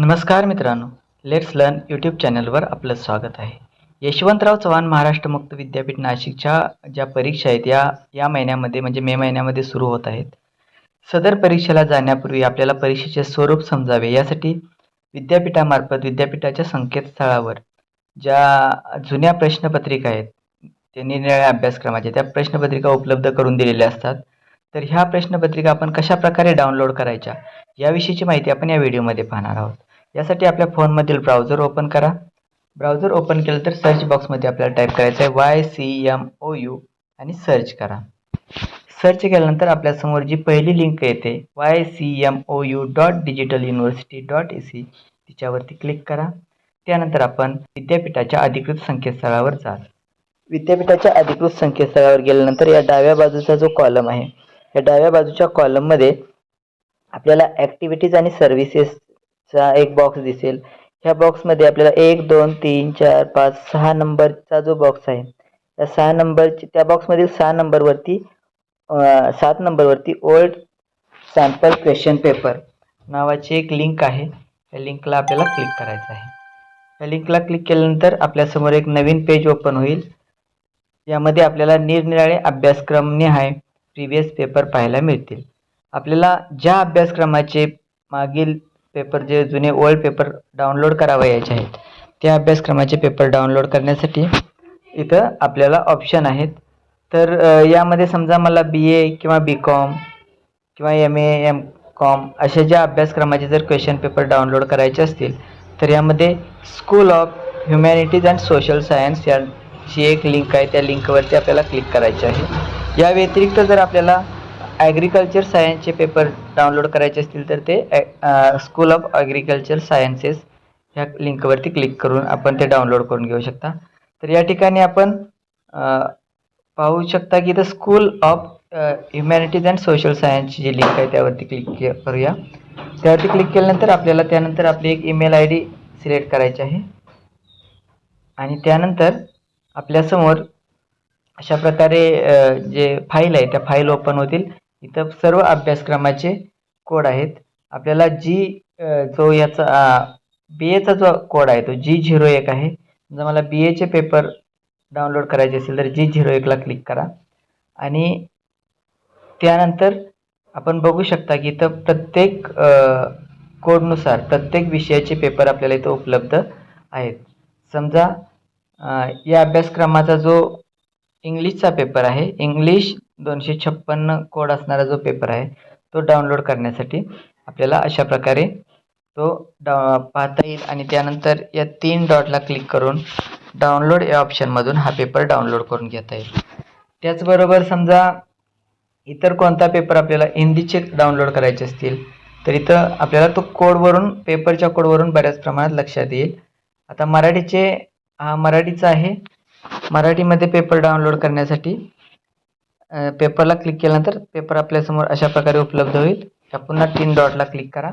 नमस्कार मित्रांनो let's learn YouTube चॅनलवर आपलं स्वागत आहे. यशवंतराव चव्हाण महाराष्ट्र मुक्त विद्यापीठ नाशिकच्या ज्या परीक्षा आहेत या या महिन्यामध्ये म्हणजे मे महिन्यामध्ये सुरू होत आहेत. सदर परीक्षेला जाण्यापूर्वी आपल्याला परीक्षेचे स्वरूप समजावे यासाठी विद्यापीठामार्फत विद्यापीठाच्या संकेतस्थळावर ज्या जुन्या प्रश्नपत्रिका आहेत ते निरनिराळ्या अभ्यासक्रमाच्या त्या प्रश्नपत्रिका उपलब्ध करून दिलेल्या असतात. तर ह्या प्रश्नपत्रिका आपण कशा प्रकारे डाउनलोड करायच्या याविषयीची माहिती आपण या व्हिडिओमध्ये पाहणार आहोत. यासाठी आपल्या फोनमधील ब्राउझर ओपन करा. ब्राउझर ओपन केलं तर सर्च बॉक्समध्ये आपल्याला टाईप करायचं आहे Y C M O U आणि सर्च करा. सर्च केल्यानंतर आपल्यासमोर जी पहिली लिंक येते Y C M O U dot digital university dot A C तिच्यावरती click करा. त्यानंतर आपण विद्यापीठाच्या अधिकृत संकेतस्थळावर जाल. विद्यापीठाच्या अधिकृत संकेतस्थळावर गेल्यानंतर या डाव्या बाजूचा जो कॉलम आहे या डाव्या बाजूच्या कॉलममध्ये आपल्याला ॲक्टिव्हिटीज आणि चा एक बॉक्स दिसेल. ह्या बॉक्समध्ये आपल्याला एक दोन तीन चार पाच सहा नंबरचा जो बॉक्स आहे त्या सहा नंबरची त्या बॉक्समधील सहा नंबरवरती सात नंबरवरती ओल्ड सॅम्पल क्वेश्चन पेपर नावाची एक लिंक आहे. त्या लिंकला आपल्याला क्लिक करायचं आहे. त्या लिंकला क्लिक केल्यानंतर आपल्यासमोर एक नवीन पेज ओपन होईल. यामध्ये आपल्याला निरनिराळे अभ्यासक्रम निहाय प्रिव्हियस पेपर पाहायला मिळतील. आपल्याला ज्या अभ्यासक्रमाचे मागील पेपर जे जुने ओल्ड पेपर डाउनलोड करावयाचे आहेत त्या अभ्यासक्रमाचे पेपर डाउनलोड करण्यासाठी इथं आपल्याला ऑप्शन आहेत. तर यामध्ये समजा मला बी ए किंवा बी कॉम किंवा एम ए एम कॉम अशा ज्या अभ्यासक्रमाचे जर क्वेश्चन पेपर डाउनलोड करायचे असतील तर यामध्ये school of humanities and social science याची एक लिंक आहे. त्या लिंकवरती आपल्याला क्लिक करायची आहे. या व्यतिरिक्त जर आपल्याला ॲग्रिकल्चर सायन्सचे पेपर डाउनलोड करायचे असतील तर ते स्कूल ऑफ ॲग्रिकल्चर सायन्सेस ह्या लिंकवरती क्लिक करून आपण ते डाउनलोड करून घेऊ शकता. तर या ठिकाणी आपण पाहू शकता की the school of humanities and social सायन्सची जी लिंक आहे त्यावरती क्लिक करूया. त्यावरती क्लिक केल्यानंतर आपल्याला त्यानंतर आपली एक ईमेल आय डी सिलेक्ट करायची आहे. आणि त्यानंतर आपल्यासमोर अशा प्रकारे जे फाईल आहे त्या फाईल ओपन होतील. इथं सर्व अभ्यासक्रमाचे कोड आहेत. आपल्याला जी जो याचा बी एचा जो कोड आहे तो जी झिरो एक आहे. समजा मला बी एचे पेपर डाउनलोड करायचे असेल तर जी झिरो एकला क्लिक करा. आणि त्यानंतर आपण बघू शकता की इथं प्रत्येक कोडनुसार प्रत्येक विषयाचे पेपर आपल्याला इथं उपलब्ध आहेत. समजा या अभ्यासक्रमाचा जो इंग्लिशचा पेपर आहे. इंग्लिश दोनशे छप्पन्न कोड असणारा जो पेपर आहे तो डाउनलोड करण्यासाठी आपल्याला अशा प्रकारे तो डा पाहता येईल. आणि त्यानंतर या तीन डॉटला क्लिक करून डाउनलोड या ऑप्शनमधून हा पेपर डाउनलोड करून घेता येईल. त्याचबरोबर समजा इतर कोणता पेपर आपल्याला हिंदीचे डाउनलोड करायचे असतील तर इथं आपल्याला तो कोडवरून पेपरच्या कोडवरून बऱ्याच प्रमाणात लक्षात येईल. आता मराठीचे हा मराठीचा आहे. मराठीमध्ये पेपर डाउनलोड करण्यासाठी पेपरला क्लिक केल्यानंतर पेपर आपल्यासमोर अशा प्रकारे उपलब्ध होईल. पुन्हा तीन डॉटला क्लिक करा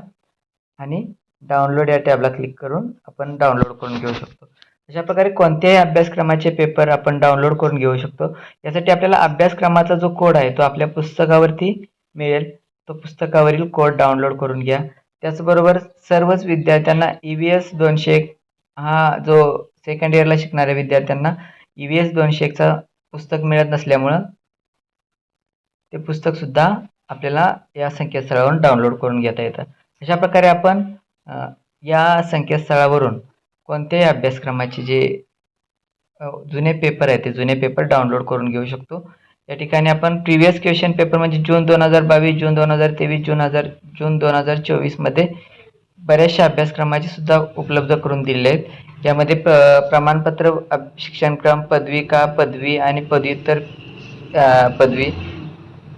आणि डाउनलोड या टॅबला क्लिक करून आपण डाउनलोड करून घेऊ शकतो. अशा प्रकारे कोणत्याही अभ्यासक्रमाचे पेपर आपण डाउनलोड करून घेऊ शकतो. यासाठी आपल्याला अभ्यासक्रमाचा जो कोड आहे तो आपल्या पुस्तकावरती मिळेल. तो पुस्तकावरील कोड डाउनलोड करून घ्या. त्याचबरोबर सर्वच विद्यार्थ्यांना ई व्ही एस दोनशे एक हा जो सेकंड इयरला शिकणाऱ्या विद्यार्थ्यांना ई व्ही एस दोनशे एकचा पुस्तक मिळत नसल्यामुळं ते पुस्तकसुद्धा आपल्याला या संकेतस्थळावरून डाउनलोड करून घेता येतं. अशा प्रकारे आपण या संकेतस्थळावरून कोणत्याही अभ्यासक्रमाचे जे जुने पेपर आहेत ते जुने पेपर डाउनलोड करून घेऊ शकतो. या ठिकाणी आपण प्रिव्हियस क्वेश्चन पेपर म्हणजे जून दोन हजार बावीस जून दोन हजार तेवीस जून हजार जून दोन हजार चोवीसमध्ये बऱ्याचशा अभ्यासक्रमाचे सुद्धा उपलब्ध करून दिलेले आहेत यामध्ये प प्रमाणपत्र अभ- शिक्षणक्रम पदविका पदवी आणि पदव्युत्तर पदवी.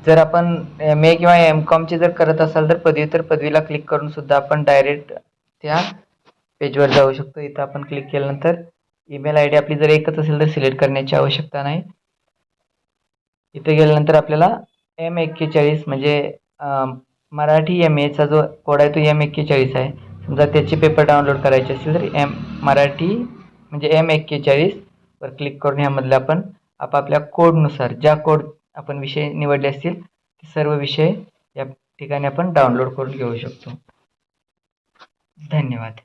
जर आपण एम ए किंवा एम कॉमचे जर करत असाल तर पदव्युत्तर पदवीला क्लिक करून सुद्धा आपण डायरेक्ट त्या पेजवर जाऊ शकतो. इथं आपण क्लिक केल्यानंतर ईमेल आय डी आपली जर एकच असेल तर सिलेक्ट करण्याची आवश्यकता नाही. इथे गेल्यानंतर आपल्याला एम एक्केचाळीस म्हणजे मराठी एम एचा जो कोड आहे तो एम एक्केचाळीस आहे. समजा त्याचे पेपर डाउनलोड करायचे असतील तर एम मराठी म्हणजे एम एक्केचाळीस वर क्लिक करून ह्यामधलं आपण आपापल्या कोडनुसार ज्या कोड आपण विषय निवडले असतील ते सर्व विषय या ठिकाणी आपण डाउनलोड करून घेऊ शकतो. धन्यवाद.